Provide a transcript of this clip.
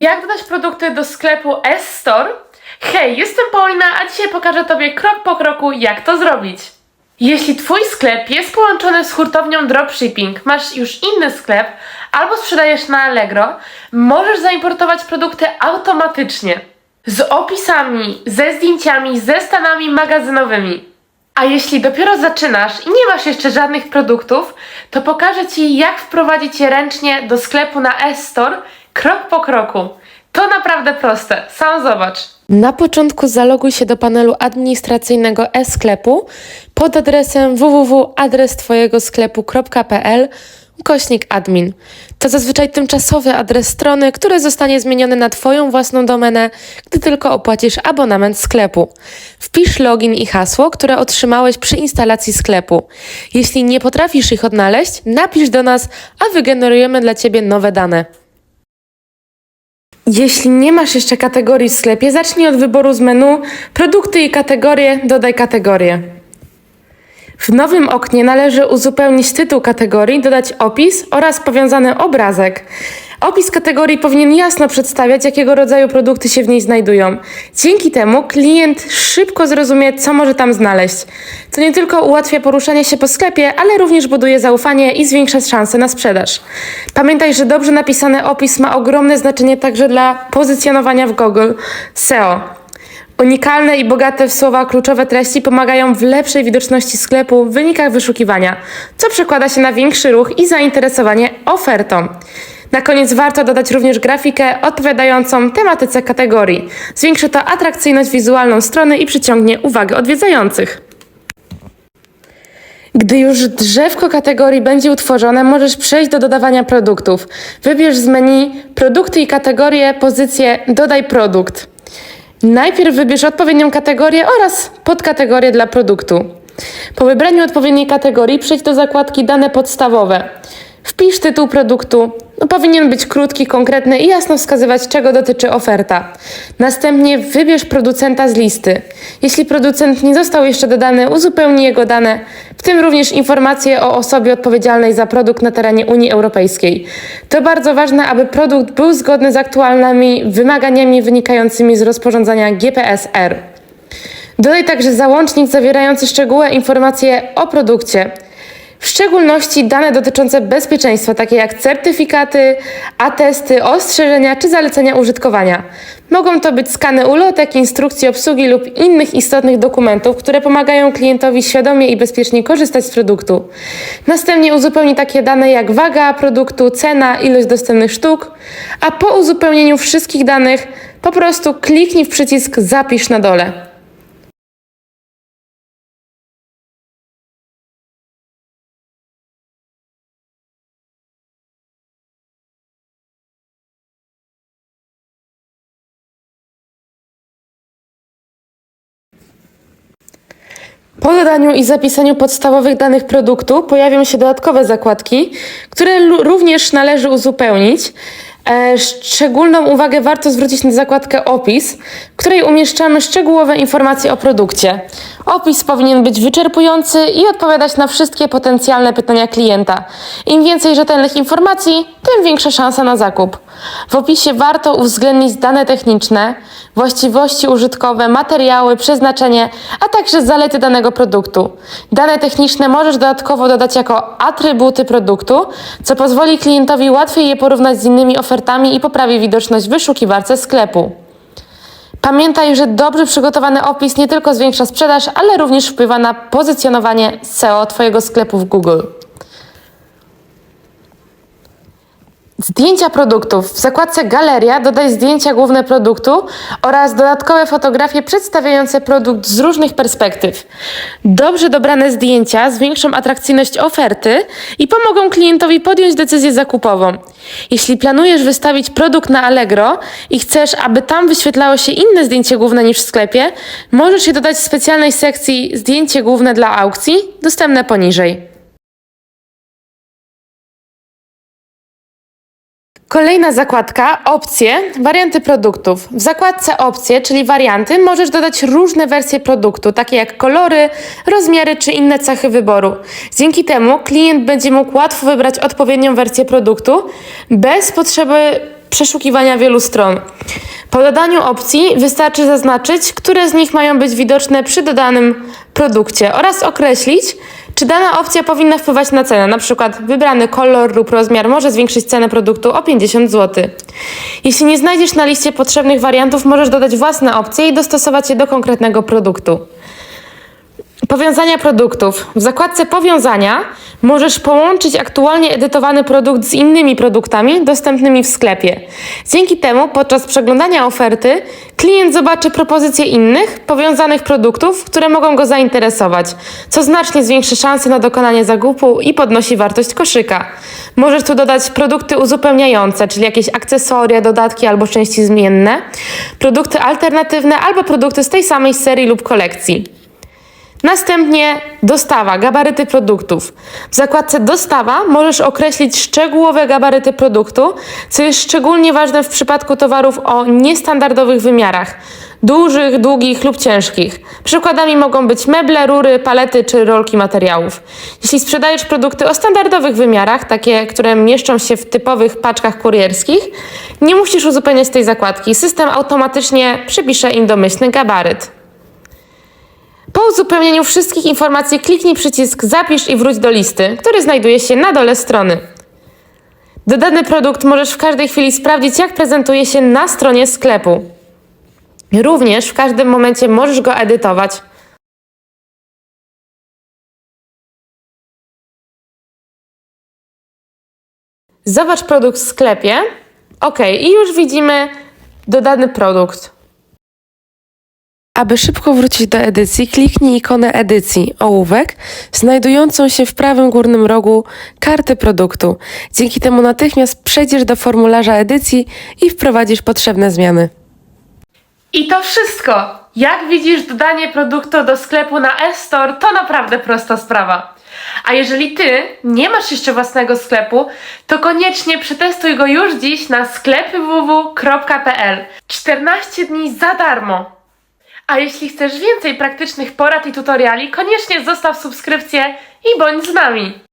Jak dodać produkty do sklepu S-Store? Hej, jestem Paulina, a dzisiaj pokażę Tobie krok po kroku, jak to zrobić. Jeśli Twój sklep jest połączony z hurtownią dropshipping, masz już inny sklep albo sprzedajesz na Allegro, możesz zaimportować produkty automatycznie. Z opisami, ze zdjęciami, ze stanami magazynowymi. A jeśli dopiero zaczynasz i nie masz jeszcze żadnych produktów, to pokażę Ci, jak wprowadzić je ręcznie do sklepu na S-Store krok po kroku. To naprawdę proste, sam zobacz. Na początku zaloguj się do panelu administracyjnego e-sklepu pod adresem www.adrestwojegosklepu.pl ukośnik admin. To zazwyczaj tymczasowy adres strony, który zostanie zmieniony na Twoją własną domenę, gdy tylko opłacisz abonament sklepu. Wpisz login i hasło, które otrzymałeś przy instalacji sklepu. Jeśli nie potrafisz ich odnaleźć, napisz do nas, a wygenerujemy dla Ciebie nowe dane. Jeśli nie masz jeszcze kategorii w sklepie, zacznij od wyboru z menu Produkty i kategorie, dodaj kategorię. W nowym oknie należy uzupełnić tytuł kategorii, dodać opis oraz powiązany obrazek. Opis kategorii powinien jasno przedstawiać, jakiego rodzaju produkty się w niej znajdują. Dzięki temu klient szybko zrozumie, co może tam znaleźć. To nie tylko ułatwia poruszanie się po sklepie, ale również buduje zaufanie i zwiększa szanse na sprzedaż. Pamiętaj, że dobrze napisany opis ma ogromne znaczenie także dla pozycjonowania w Google SEO. Unikalne i bogate w słowa kluczowe treści pomagają w lepszej widoczności sklepu w wynikach wyszukiwania, co przekłada się na większy ruch i zainteresowanie ofertą. Na koniec warto dodać również grafikę odpowiadającą tematyce kategorii. Zwiększy to atrakcyjność wizualną strony i przyciągnie uwagę odwiedzających. Gdy już drzewko kategorii będzie utworzone, możesz przejść do dodawania produktów. Wybierz z menu Produkty i kategorie, pozycję Dodaj produkt. Najpierw wybierz odpowiednią kategorię oraz podkategorię dla produktu. Po wybraniu odpowiedniej kategorii przejdź do zakładki Dane podstawowe. Wpisz tytuł produktu. No, powinien być krótki, konkretny i jasno wskazywać, czego dotyczy oferta. Następnie wybierz producenta z listy. Jeśli producent nie został jeszcze dodany, uzupełnij jego dane, w tym również informacje o osobie odpowiedzialnej za produkt na terenie Unii Europejskiej. To bardzo ważne, aby produkt był zgodny z aktualnymi wymaganiami wynikającymi z rozporządzenia GPSR. Dodaj także załącznik zawierający szczegółowe informacje o produkcie. W szczególności dane dotyczące bezpieczeństwa, takie jak certyfikaty, atesty, ostrzeżenia czy zalecenia użytkowania. Mogą to być skany ulotek, instrukcji obsługi lub innych istotnych dokumentów, które pomagają klientowi świadomie i bezpiecznie korzystać z produktu. Następnie uzupełnij takie dane jak waga produktu, cena, ilość dostępnych sztuk, a po uzupełnieniu wszystkich danych po prostu kliknij w przycisk Zapisz na dole. Po dodaniu i zapisaniu podstawowych danych produktu pojawią się dodatkowe zakładki, które również należy uzupełnić. E, szczególną uwagę warto zwrócić na zakładkę opis, w której umieszczamy szczegółowe informacje o produkcie. Opis powinien być wyczerpujący i odpowiadać na wszystkie potencjalne pytania klienta. Im więcej rzetelnych informacji, tym większa szansa na zakup. W opisie warto uwzględnić dane techniczne, właściwości użytkowe, materiały, przeznaczenie, a także zalety danego produktu. Dane techniczne możesz dodatkowo dodać jako atrybuty produktu, co pozwoli klientowi łatwiej je porównać z innymi ofertami i poprawi widoczność w wyszukiwarce sklepu. Pamiętaj, że dobrze przygotowany opis nie tylko zwiększa sprzedaż, ale również wpływa na pozycjonowanie SEO Twojego sklepu w Google. Zdjęcia produktów. W zakładce Galeria dodaj zdjęcia główne produktu oraz dodatkowe fotografie przedstawiające produkt z różnych perspektyw. Dobrze dobrane zdjęcia zwiększą atrakcyjność oferty i pomogą klientowi podjąć decyzję zakupową. Jeśli planujesz wystawić produkt na Allegro i chcesz, aby tam wyświetlało się inne zdjęcie główne niż w sklepie, możesz je dodać w specjalnej sekcji Zdjęcie główne dla aukcji, dostępne poniżej. Kolejna zakładka opcje, warianty produktów. W zakładce opcje, czyli warianty, możesz dodać różne wersje produktu, takie jak kolory, rozmiary czy inne cechy wyboru. Dzięki temu klient będzie mógł łatwo wybrać odpowiednią wersję produktu bez potrzeby przeszukiwania wielu stron. Po dodaniu opcji wystarczy zaznaczyć, które z nich mają być widoczne przy dodanym produkcie oraz określić, czy dana opcja powinna wpływać na cenę. Na przykład wybrany kolor lub rozmiar może zwiększyć cenę produktu o 50 zł. Jeśli nie znajdziesz na liście potrzebnych wariantów, możesz dodać własne opcje i dostosować je do konkretnego produktu. Powiązania produktów. W zakładce Powiązania możesz połączyć aktualnie edytowany produkt z innymi produktami dostępnymi w sklepie. Dzięki temu podczas przeglądania oferty klient zobaczy propozycje innych, powiązanych produktów, które mogą go zainteresować, co znacznie zwiększy szanse na dokonanie zakupu i podnosi wartość koszyka. Możesz tu dodać produkty uzupełniające, czyli jakieś akcesoria, dodatki albo części zmienne, produkty alternatywne albo produkty z tej samej serii lub kolekcji. Następnie dostawa, gabaryty produktów. W zakładce dostawa możesz określić szczegółowe gabaryty produktu, co jest szczególnie ważne w przypadku towarów o niestandardowych wymiarach dużych, długich lub ciężkich. Przykładami mogą być meble, rury, palety czy rolki materiałów. Jeśli sprzedajesz produkty o standardowych wymiarach, takie, które mieszczą się w typowych paczkach kurierskich, nie musisz uzupełniać tej zakładki. System automatycznie przypisze im domyślny gabaryt. Po uzupełnieniu wszystkich informacji kliknij przycisk Zapisz i wróć do listy, który znajduje się na dole strony. Dodany produkt możesz w każdej chwili sprawdzić, jak prezentuje się na stronie sklepu. Również w każdym momencie możesz go edytować. Zobacz produkt w sklepie. Ok, i już widzimy dodany produkt. Aby szybko wrócić do edycji, kliknij ikonę edycji ołówek, znajdującą się w prawym górnym rogu karty produktu. Dzięki temu natychmiast przejdziesz do formularza edycji i wprowadzisz potrzebne zmiany. I to wszystko! Jak widzisz, dodanie produktu do sklepu na e-store to naprawdę prosta sprawa. A jeżeli ty nie masz jeszcze własnego sklepu, to koniecznie przetestuj go już dziś na sklepy.www.pl. 14 dni za darmo. A jeśli chcesz więcej praktycznych porad i tutoriali, koniecznie zostaw subskrypcję i bądź z nami.